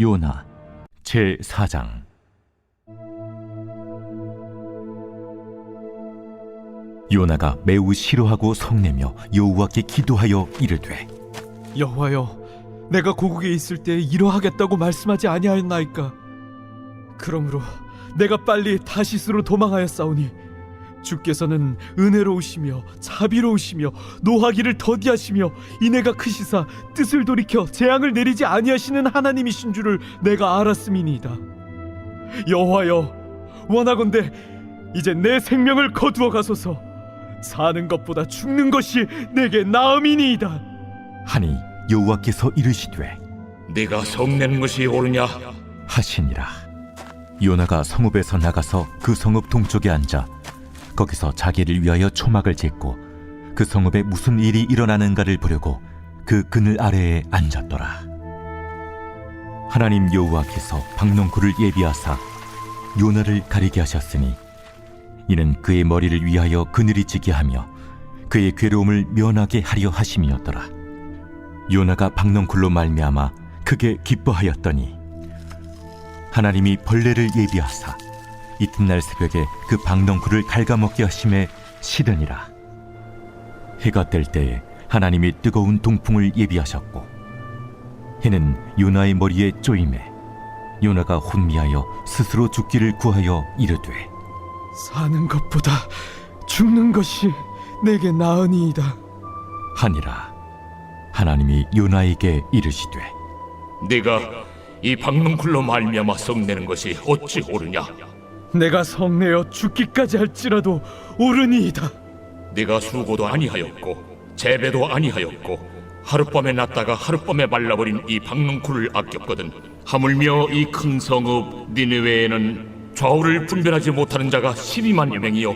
요나 제 4장 요나가 매우 싫어하고 성내며 여호와께 기도하여 이르되 여호와여, 내가 고국에 있을 때 이러하겠다고 말씀하지 아니하였나이까? 그러므로 내가 빨리 다시스로 도망하였사오니 주께서는 은혜로우시며 자비로우시며 노하기를 더디하시며 이내가 크시사 뜻을 돌이켜 재앙을 내리지 아니하시는 하나님이신 줄을 내가 알았음이니이다. 여호와여, 원하건대 이제 내 생명을 거두어 가소서. 사는 것보다 죽는 것이 내게 나음이니이다. 하니 여호와께서 이르시되 네가 성내는 것이 옳으냐? 하시니라 요나가 성읍에서 나가서 그 성읍 동쪽에 앉아 거기서 자기를 위하여 초막을 짓고 그 성읍에 무슨 일이 일어나는가를 보려고 그 그늘 아래에 앉았더라. 하나님 여호와께서 박농구를 예비하사 요나를 가리게 하셨으니 이는 그의 머리를 위하여 그늘이 지게 하며 그의 괴로움을 면하게 하려 하심이었더라. 요나가 박넝쿨로 말미암아 크게 기뻐하였더니 하나님이 벌레를 예비하사 이튿날 새벽에 그 박넝쿨을 갉아먹게 하심에 시드니라 해가 뜰 때에 하나님이 뜨거운 동풍을 예비하셨고 해는 요나의 머리에 쪼임에 요나가 혼미하여 스스로 죽기를 구하여 이르되 사는 것보다 죽는 것이 내게 나으니이다. 하니라 하나님이 요나에게 이르시되 네가 이 박농쿨로 말미암아 성내는 것이 어찌 옳으냐? 내가 성내어 죽기까지 할지라도 옳으니이다. 네가 수고도 아니하였고 재배도 아니하였고 하룻밤에 났다가 하룻밤에 말라버린 이 박농쿨을 아꼈거든. 하물며 이 큰 성읍 니느웨에는 좌우를 분별하지 못하는 자가 12만여 명이요.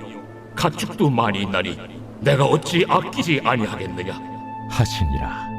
가축도 많이 있나니 내가 어찌 아끼지 아니하겠느냐? 하시니라